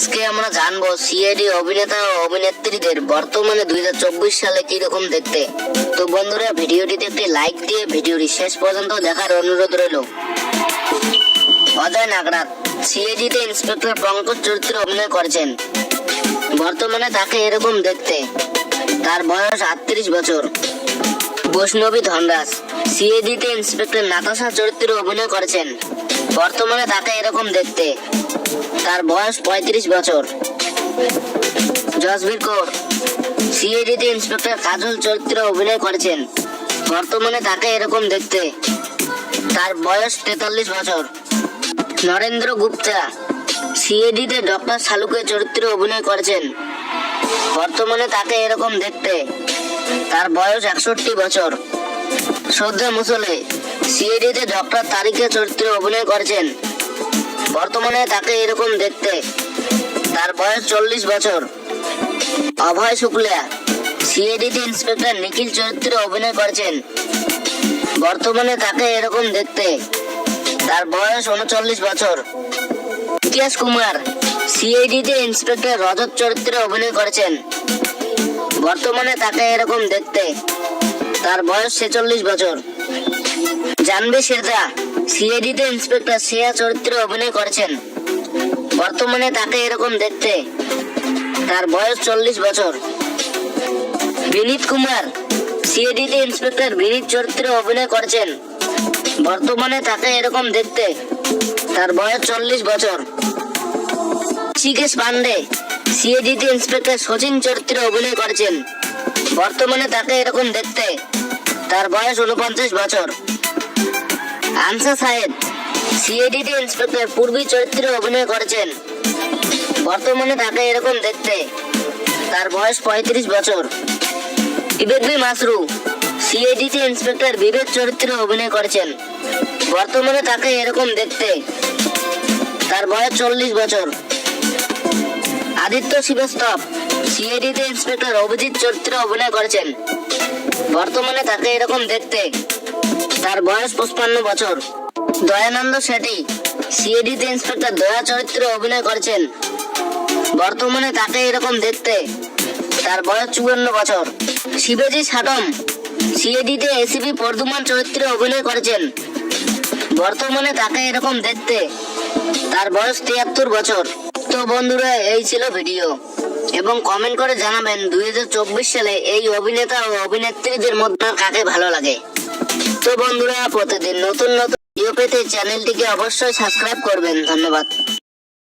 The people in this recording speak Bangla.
আজকে আমরা জানব সিআইডি অভিনেতা ও অভিনেত্রীদের বর্তমানে দুই সালে কীরকম দেখতে। তো বন্ধুরা, ভিডিওটিতে একটি লাইক দিয়ে ভিডিওটি শেষ পর্যন্ত দেখার অনুরোধ রইল। অজয় নাগরাত সিআইডিতে ইন্সপেক্টর পঙ্কজ চরিত্রে অভিনয় করেছেন। বর্তমানে তাকে এরকম দেখতে। তার বয়স আটত্রিশ বছর। বৈষ্ণবী ধনরাজ সিএডিতে ইন্সপেক্টর নাতাশা চরিত্রে অভিনয় করেছেন। বর্তমানে তাকে এরকম দেখতে। তার বয়স পঁয়ত্রিশ বছর। জসবীর কৌর, সিএডিতে ইন্সপেক্টর কাজল চরিত্রে অভিনয় করেছেন। বর্তমানে তাকে এরকম দেখতে। তার বয়স তেতাল্লিশ বছর। নরেন্দ্র গুপ্তা, সিএডিতে ডক্টর শালুকের চরিত্রে অভিনয় করেছেন। বর্তমানে তাকে এরকম দেখতে। তার বয়স একষট্টি বছর। শ্রদ্ধা মুসলে সিএডিতে ডক্টর তারিকের চরিত্রে অভিনয় করেছেন। বর্তমানে তাকে এরকম দেখতে। তার বয়স চল্লিশ বছর। অভয় শুক্লা সিএডিতে ইন্সপেক্টর নিখিল চরিত্রে অভিনয় করেছেন। বর্তমানে তাকে এরকম দেখতে। তার বয়স উনচল্লিশ বছর। ইতিহাস কুমার সিআইডিতে ইন্সপেক্টর রজত চরিত্রে অভিনয় করেছেন। বর্তমানে তাকে এরকম দেখতে। তার বয়স ছেচল্লিশ বছর। জানবি শেরদা সিআইডিতে ইন্সপেক্টর শ্রেয়া চরিত্রে অভিনয় করেছেন। বর্তমানে তাকে এরকম দেখতে। তার বয়স চল্লিশ বছর। বিনীত কুমার সিআইডিতে ইন্সপেক্টর বিনীত চরিত্রে অভিনয় করেছেন। বর্তমানে তাকে এরকম দেখতে। তার বয়স চল্লিশ বছর। শিকেশ পান্ডে সিএডিতে ইন্সপেক্টর সচিন চরিত্রে অভিনয় করেছেন। বর্তমানে তাকে এরকম দেখতে তার বয়স উনপঞ্চাশ বছর। আনসা সাহেব সিএডিতে ইন্সপেক্টর পূর্বী চরিত্রে অভিনয় করেছেন। বর্তমানে তাকে এরকম দেখতে তার বয়স পঁয়ত্রিশ বছর। বিবেক বি মাসরু সিআইডিতে ইন্সপেক্টর বিবেক চরিত্রে অভিনয় করেছেন। বর্তমানে তাকে এরকম দেখতে তার বয়স চল্লিশ বছর। আদিত্য শ্রীবাস্তব সিআইডিতে ইন্সপেক্টর অভিজিৎ চরিত্রে অভিনয় করেছেন। বর্তমানে তাকে এরকম দেখতে তার বয়স পঁচপান্ন বছর। দয়ানন্দ শেঠি, সিআইডিতে ইন্সপেক্টর দয়া চরিত্রে অভিনয় করেছেন। বর্তমানে তাকে এরকম দেখতে তার বয়স চুয়ান্ন বছর। শিবেজি সাটম সিএডিতে এসিপি বর্ধমান চরিত্রে অভিনয় করেছেন। বর্তমানে তাকে এরকম দেখতে তার বয়স তিয়াত্তর বছর। তো বন্ধুরা, এই ছিল ভিডিও। এবং কমেন্ট করে জানাবেন, দুই হাজার চব্বিশ সালে এই অভিনেতা ও অভিনেত্রীদের মধ্যে কাকে ভালো লাগে। তো বন্ধুরা, প্রতিদিন নতুন নতুন ভিডিও পেতে চ্যানেলটিকে অবশ্যই সাবস্ক্রাইব করবেন। ধন্যবাদ।